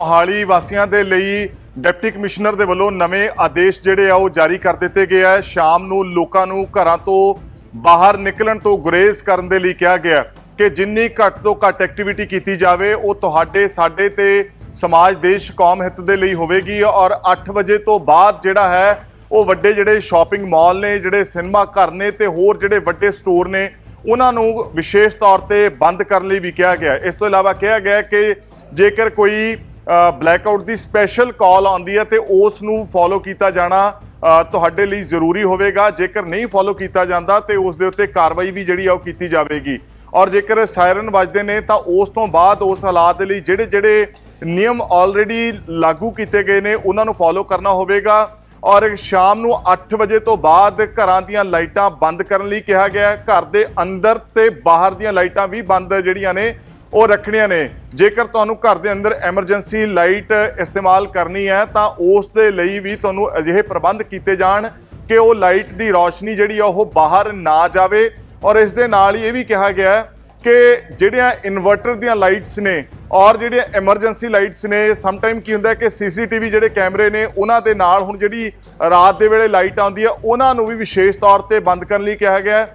ਮੋਹਾਲੀ ਵਾਸੀਆਂ ਦੇ ਲਈ ਡਿਪਟੀ ਕਮਿਸ਼ਨਰ ਦੇ ਵੱਲੋਂ ਨਵੇਂ ਆਦੇਸ਼ ਜਿਹੜੇ ਆ ਉਹ ਜਾਰੀ ਕਰ ਦਿੱਤੇ ਗਏ ਆ। ਸ਼ਾਮ ਨੂੰ ਲੋਕਾਂ ਨੂੰ ਘਰਾਂ ਤੋਂ ਬਾਹਰ ਨਿਕਲਣ ਤੋਂ ਗੁਰੇਜ਼ ਕਰਨ ਦੇ ਲਈ ਕਿਹਾ ਗਿਆ ਕਿ ਜਿੰਨੀ ਘੱਟ ਤੋਂ ਘੱਟ ਐਕਟੀਵਿਟੀ ਕੀਤੀ ਜਾਵੇ, ਉਹ ਤੁਹਾਡੇ, ਸਾਡੇ ਤੇ ਸਮਾਜ, ਦੇਸ਼, ਕੌਮ ਹਿੱਤ ਦੇ ਲਈ ਹੋਵੇਗੀ ਔਰ 8 ਵਜੇ ਤੋਂ ਬਾਅਦ ਜਿਹੜਾ ਹੈ, ਉਹ ਵੱਡੇ ਜਿਹੜੇ ਸ਼ਾਪਿੰਗ ਮਾਲ ਨੇ, ਜਿਹੜੇ ਸਿਨੇਮਾ ਘਰ ਨੇ ਤੇ ਹੋਰ ਜਿਹੜੇ ਵੱਡੇ ਸਟੋਰ ਨੇ, ਉਹਨਾਂ ਨੂੰ ਵਿਸ਼ੇਸ਼ ਤੌਰ ਤੇ ਬੰਦ ਕਰਨ ਲਈ ਵੀ ਕਿਹਾ ਗਿਆ। ਇਸ ਤੋਂ ਇਲਾਵਾ ਕਿਹਾ ਗਿਆ ਕਿ ਜੇਕਰ ਕੋਈ ਬਲੈਕ ਆਊਟ ਦੀ ਸਪੈਸ਼ਲ ਕਾਲ ਆਉਂਦੀ ਹੈ ਤੇ ਉਸ ਨੂੰ ਫੋਲੋ ਕੀਤਾ ਜਾਣਾ ਤੁਹਾਡੇ ਲਈ ਜ਼ਰੂਰੀ ਹੋਵੇਗਾ। ਜੇਕਰ ਨਹੀਂ ਫੋਲੋ ਕੀਤਾ ਜਾਂਦਾ, ਤੇ ਉਸ ਦੇ ਉੱਤੇ ਕਾਰਵਾਈ ਵੀ ਜਿਹੜੀ ਆ ਉਹ ਕੀਤੀ ਜਾਵੇਗੀ। ਔਰ ਜੇਕਰ ਸਾਇਰਨ ਵੱਜਦੇ ਨੇ, ਤਾਂ ਉਸ ਤੋਂ ਬਾਅਦ ਉਸ ਹਾਲਾਤ ਦੇ ਲਈ ਜਿਹੜੇ ਜਿਹੜੇ ਨਿਯਮ ਆਲਰੇਡੀ ਲਾਗੂ ਕੀਤੇ ਗਏ ਨੇ, ਉਹਨਾਂ ਨੂੰ ਫੋਲੋ ਕਰਨਾ ਹੋਵੇਗਾ। ਔਰ ਸ਼ਾਮ ਨੂੰ 8 ਵਜੇ ਤੋਂ ਬਾਅਦ ਘਰਾਂ ਦੀਆਂ ਲਾਈਟਾਂ ਬੰਦ ਕਰਨ ਲਈ ਕਿਹਾ ਗਿਆ ਘਰ ਦੇ ਅੰਦਰ ਤੇ ਬਾਹਰ ਦੀਆਂ ਲਾਈਟਾਂ ਵੀ ਬੰਦ ਜਿਹੜੀਆਂ ਨੇ ਉਹ ਰੱਖਣੀਆਂ ਨੇ। ਜੇਕਰ ਤੁਹਾਨੂੰ ਘਰ ਦੇ ਅੰਦਰ ਐਮਰਜੈਂਸੀ ਲਾਈਟ ਇਸਤੇਮਾਲ ਕਰਨੀ ਹੈ, ਤਾਂ ਉਸ ਦੇ ਲਈ ਵੀ ਤੁਹਾਨੂੰ ਅਜਿਹੇ ਪ੍ਰਬੰਧ ਕੀਤੇ ਜਾਣ ਕਿ ਉਹ ਲਾਈਟ ਦੀ ਰੌਸ਼ਨੀ ਜਿਹੜੀ ਆ, ਉਹ ਬਾਹਰ ਨਾ ਜਾਵੇ। ਔਰ ਇਸ ਦੇ ਨਾਲ ਹੀ ਇਹ ਵੀ ਕਿਹਾ ਗਿਆ ਹੈ ਕਿ ਜਿਹੜੀਆਂ ਇਨਵਰਟਰ ਦੀਆਂ ਲਾਈਟਸ ਨੇ ਔਰ ਜਿਹੜੀਆਂ ਐਮਰਜੈਂਸੀ ਲਾਈਟਸ ਨੇ ਸਮ ਟਾਈਮ ਕੀ ਹੁੰਦਾ ਹੈ ਕਿ ਸੀਸੀਟੀਵੀ ਜਿਹੜੇ ਕੈਮਰੇ ਨੇ, ਉਹਨਾਂ ਦੇ ਨਾਲ ਹੁਣ ਜਿਹੜੀ ਰਾਤ ਦੇ ਵੇਲੇ ਲਾਈਟ ਆਉਂਦੀ ਹੈ, ਉਹਨਾਂ ਨੂੰ ਵੀ ਵਿਸ਼ੇਸ਼ ਤੌਰ ਤੇ ਬੰਦ ਕਰਨ ਲਈ ਕਿਹਾ ਗਿਆ